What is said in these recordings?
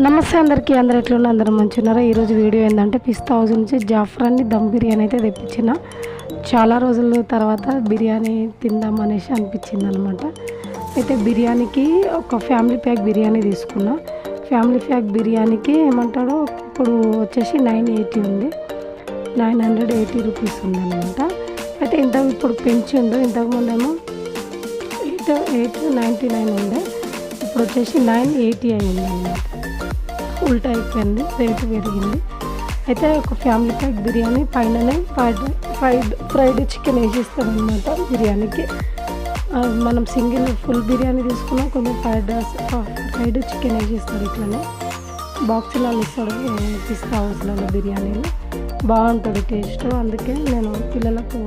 నమస్తే అందరికీ అందరు ఎట్లున్నా అందరూ మంచిగున్నారా ఈరోజు వీడియో ఏంటంటే పిస్తా హౌస్ నుంచి జాఫ్రాన్ని దమ్ బిర్యానీ అయితే తెప్పించిన. చాలా రోజుల తర్వాత బిర్యానీ తిందాం అనేసి అనిపించింది అనమాట అయితే బిర్యానీకి ఒక ఫ్యామిలీ ప్యాక్ బిర్యానీ తీసుకున్నా. ఫ్యామిలీ ప్యాక్ బిర్యానీకి ఏమంటాడో ఇప్పుడు వచ్చేసి నైన్ ఎయిటీ ఉంది. నైన్ హండ్రెడ్ ఎయిటీ రూపీస్ ఉందన్నమాట అయితే ఇంత ఇప్పుడు పెంచిండు. ఇంతకుముందేమో ఎయిట్ ఎయిట్ నైంటీ నైన్ ఉండే. ఇప్పుడు వచ్చేసి నైన్ ఎయిటీ అయింది ఉల్టా అయిపోయింది రేటు పెరిగింది. అయితే ఒక ఫ్యామిలీ ప్యాక్ బిర్యానీ పైననే ఫ్రైడ్ ఫ్రైడ్ ఫ్రైడ్ చికెన్ వేసిస్తామన్నమాట బిర్యానీకి. మనం సింగిల్ ఫుల్ బిర్యానీ తీసుకున్నా కొంచెం ఫ్రైడ్ ఫ్రైడ్ చికెన్ వేసిస్తాడు ఇట్లనే. బాక్సులలో ఇస్తాడు ఏ, పిస్తా హౌస్లలో బిర్యానీలు. బాగుంటుంది టేస్ట్. అందుకే నేను పిల్లలకు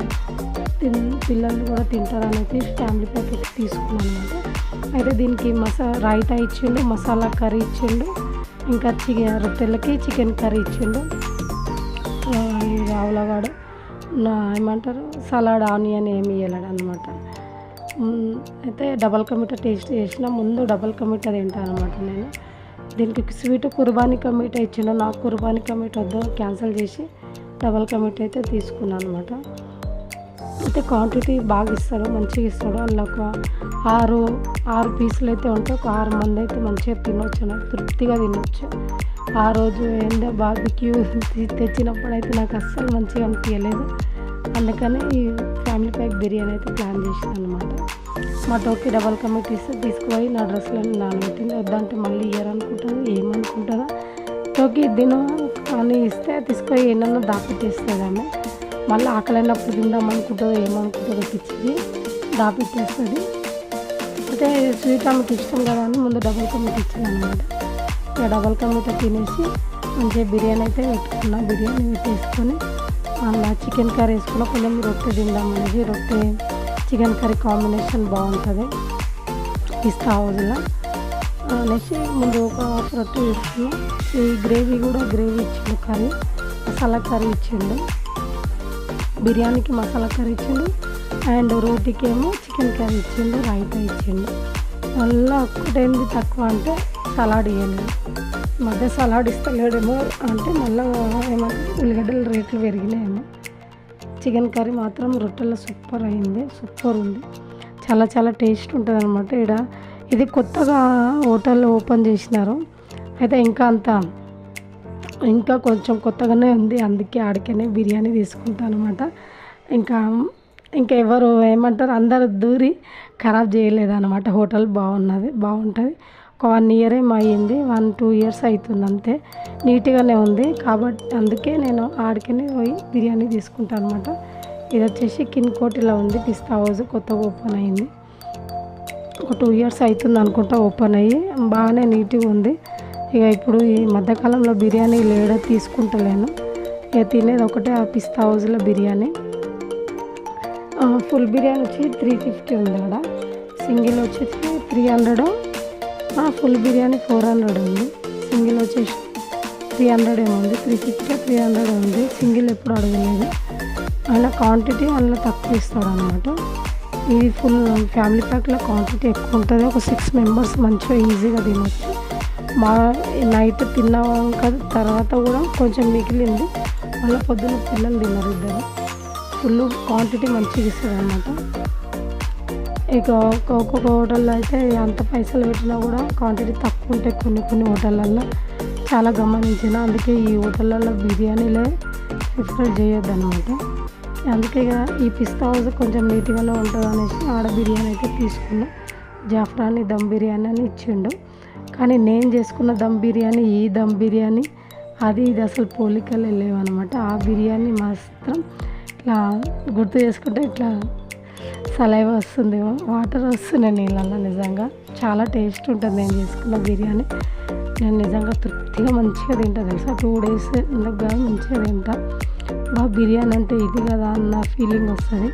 తిన్ పిల్లలు కూడా తింటారు అనేది ఫ్యామిలీ ప్యాక్ తీసుకున్నాను అనమాట అయితే దీనికి మసా రైతా ఇచ్చిండు మసాలా కర్రీ ఇచ్చిండు. ఇంకా చికెన్ రొట్టెలకి చికెన్ కర్రీ ఇచ్చిండు. రావులవాడు నా ఏమంటారు? సలాడ్ ఆనియన్ ఏమి ఇవ్వలేడు అనమాట అయితే డబల్ కమిటా టేస్ట్ చేసిన. ముందు డబల్ కమిటా తింటాను అనమాట నేను. దీనికి స్వీట్ కుర్బానీ కమిటా ఇచ్చిండు. నాకు కుర్బానీ కమిటా వద్దు. క్యాన్సిల్ చేసి డబల్ కమిటా అయితే తీసుకున్నాను అనమాట అయితే క్వాంటిటీ బాగా ఇస్తాడు మంచిగా ఇస్తాడు అందులో ఒక ఆరు ఆరు పీసులు అయితే ఉంటే ఒక ఆరు మంది అయితే మంచిగా తినొచ్చు నాకు తృప్తిగా తినొచ్చు. ఆ రోజు ఏందో బాబీక్యూ తెచ్చినప్పుడు అయితే నాకు అస్సలు మంచిగా అనిపించలేదు అందుకని ఈ ఫ్యామిలీ ప్యాక్ బిర్యానీ అయితే ప్లాన్ చేసాను అనమాట మా టోకి డబల్ కమిటీ ఇస్తే తీసుకుపోయి నా డ్రెస్సులను నానబెట్టింది. వద్దంటే మళ్ళీ ఇయ్యరు అనుకుంటుంది ఏమనుకుంటుందా టోకి దినం అని ఇస్తే తీసుకొని ఏమన్నా దాపెట్టేస్తుంది ఆమె. మళ్ళీ ఆకలైనప్పుడు తిందాం అనుకుంటుందో ఏమనుకుంటుందో పిచ్చిది దాపెట్టేస్తుంది అంటే స్వీట్ ఆమెకి ఇష్టం కదా అని ముందు డబల్ కమిటీ ఇచ్చాను అనమాట ఇక డబల్ కమిటీ తినేసి మంచిగా బిర్యానీ అయితే పెట్టుకున్నా. బిర్యానీ పెట్టేసుకొని అలా చికెన్ కర్రీ వేసుకున్నా. కొంచెం రొట్టె తిందాం అనేది రొట్టె చికెన్ కర్రీ కాంబినేషన్ బాగుంటుంది. పిస్తా హౌస్లో అనేసి ముందు ఒక రొట్టె వేసుకున్నాం. ఈ గ్రేవీ కూడా గ్రేవీ ఇచ్చిండు కర్రీ. మసాలా కర్రీ ఇచ్చిండు. బిర్యానీకి మసాలా కర్రీ ఇచ్చిండు. అండ్ రోటీకి ఏమో చికెన్ కర్రీ ఇచ్చిండు రైతా ఇచ్చిండు. మళ్ళీ ఒక్కటేంది తక్కువ అంటే సలాడ్ ఇవ్వలేదు మధ్య సలాడ్ ఇస్తలేడేమో అంటే మళ్ళీ ఏమంటే ఉల్లిగడ్డల రేట్లు పెరిగినాయేమో. చికెన్ కర్రీ మాత్రం రొట్టెలో సూపర్ అయింది సూపర్ ఉంది. చాలా చాలా టేస్ట్ ఉంటుంది అనమాట ఇక్కడ ఇది కొత్తగా హోటల్ ఓపెన్ చేసినారు. అయితే ఇంకా అంత ఇంకా కొంచెం కొత్తగానే ఉంది. అందుకే ఆడికనే బిర్యానీ తీసుకుంటాను అనమాట ఇంకా ఇంకా ఎవరు ఏమంటారు అందరు దూరి ఖరాబ్ చేయలేదన్నమాట. హోటల్ బాగున్నది బాగుంటుంది. ఒక వన్ ఇయర్ ఏమైంది వన్ టూ ఇయర్స్ అవుతుంది అంతే. నీట్గానే ఉంది. కాబట్టి అందుకే నేను ఆడికనే పోయి బిర్యానీ తీసుకుంటాను అనమాట ఇది వచ్చేసి కిన్ కోటిలో ఉంది. పిస్తా హౌస్ కొత్తగా ఓపెన్ అయింది. ఒక టూ ఇయర్స్ అవుతుంది అనుకుంటా ఓపెన్ అయ్యి. బాగానే నీట్గా ఉంది. ఇక ఇప్పుడు ఈ మధ్యకాలంలో బిర్యానీ లేడ తీసుకుంటలేను. ఇక తినేది ఒకటే ఆ పిస్తా హౌస్లో బిర్యానీ. ఫుల్ బిర్యానీ వచ్చి త్రీ ఫిఫ్టీ ఉంది అక్కడ సింగిల్ వచ్చేసి three hundred. Full biryani four hundred ఉంది. సింగిల్ వచ్చేసి త్రీ హండ్రెడ్ ఏమో ఉంది. త్రీ ఫిఫ్టీ త్రీ హండ్రెడ్ ఉంది. సింగిల్ ఎప్పుడు అడగలేదు. ఆయన క్వాంటిటీ అందులో తక్కువ ఇస్తాడు అనమాట ఇది ఫుల్ ఫ్యామిలీ ప్యాక్లో క్వాంటిటీ ఎక్కువ ఉంటుంది. ఒక సిక్స్ మెంబర్స్ మంచిగా ఈజీగా తినొచ్చు. మా నైట్ తిన్నాక తర్వాత కూడా కొంచెం మిగిలింది. మళ్ళీ పొద్దున్న పిల్లలు తిన్నారు ఇద్దరు. ఫుల్ క్వాంటిటీ మంచిగా ఇస్తుంది అనమాట ఇక ఒక్కొక్క హోటల్లో అయితే అంత పైసలు పెట్టినా కూడా క్వాంటిటీ తక్కువ ఉంటాయి కొన్ని కొన్ని హోటళ్ళల్లో చాలా గమనించిన. అందుకే ఈ హోటళ్ళల్లో బిర్యానీలే ప్రిఫర్ చేయొద్దు అనమాట అందుకే ఇక ఈ పిస్తా హౌస్ కొంచెం నీట్గానే ఉంటుంది అనేసి ఆడ బిర్యానీ అయితే తీసుకున్నాం. జాఫ్రాని దమ్ బిర్యానీ అని ఇచ్చిండు. కానీ నేను చేసుకున్న దమ్ బిర్యానీ ఈ దమ్ బిర్యానీ అది ఇది అసలు పోలికలే లేవన్నమాట. ఆ బిర్యానీ మాత్రం ఇట్లా గుర్తు చేసుకుంటే ఇట్లా సలైవ వస్తుంది వాటర్ వస్తున్నాయి నీళ్ళల్లో నిజంగా. చాలా టేస్ట్ ఉంటుంది నేను చేసుకున్న బిర్యానీ. నేను నిజంగా తృప్తిగా మంచిగా తింటా తెలుసా? టూ డేస్ ఇందాక మంచిగా తింటా. బా బిర్యానీ అంటే ఇది కదా అన్న ఫీలింగ్ వస్తుంది.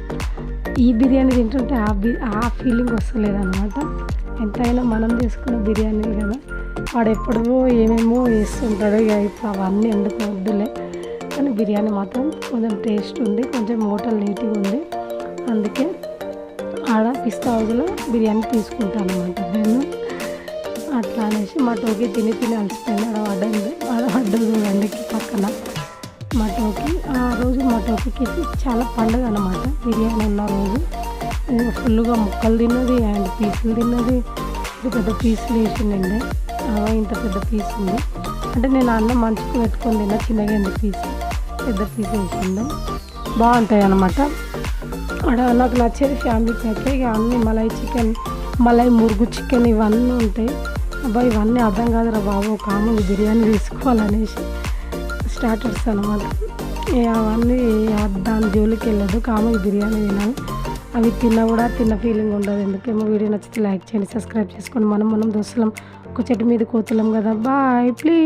ఈ బిర్యానీ తింటుంటే ఆ బి ఆ ఫీలింగ్ వస్తలేదనమాట ఎంతైనా మనం చేసుకున్న బిర్యానీ కదా. వాడు ఎప్పుడో ఏమేమో వేస్తుంటాడు ఇక ఇప్పుడు అవన్నీ ఎందుకు వద్దులే. కానీ బిర్యానీ మాత్రం కొంచెం టేస్ట్ ఉంది కొంచెం హోటల్ నీట్గా ఉంది. అందుకే ఆడ పిస్తా హౌస్లో బిర్యానీ తీసుకుంటాను అనమాట నేను అట్లా అనేసి మా టోకి తిని తిని అలసిపోయింది. ఆడ పడ్డది ఆడ పడ్డది పక్కన. రోజు చాలా పండుగ అనమాట బిర్యానీ ఉన్న రోజు. ఫుల్గా ముక్కలు తిన్నది అండ్ పీసులు తిన్నది. ఇది పెద్ద పీసులు వేసిందండి అవ ఇంత పెద్ద పీస్ ఉంది. అంటే నేను అన్నం మంచుకు పెట్టుకొని తిన్న చిన్నగా ఎంత పీస్. పెద్ద పీస్ వేసిండు బాగుంటాయి అన్నమాట. అక్కడ నాకు నచ్చేది ఫ్యామిలీ ప్యాక్. ఇక అన్ని మలై చికెన్ మలై మురుగు చికెన్ ఇవన్నీ ఉంటాయి. అబ్బాయి ఇవన్నీ అర్థం కాదురా బాబు. ఒక బిర్యానీ తీసుకోవాలనేసి స్టార్టర్స్ అనమాట అవన్నీ దాని జోలికి వెళ్ళదు. కామకి బిర్యానీ తినాలి. అవి తిన్నా కూడా తిన్న ఫీలింగ్ ఉండదు. ఎందుకేమో వీడియో నచ్చితే లైక్ చేయండి సబ్స్క్రైబ్ చేసుకోండి మనం మనం దోస్తులం. ఒక చెట్టు మీద కోతులం కదా. Bye please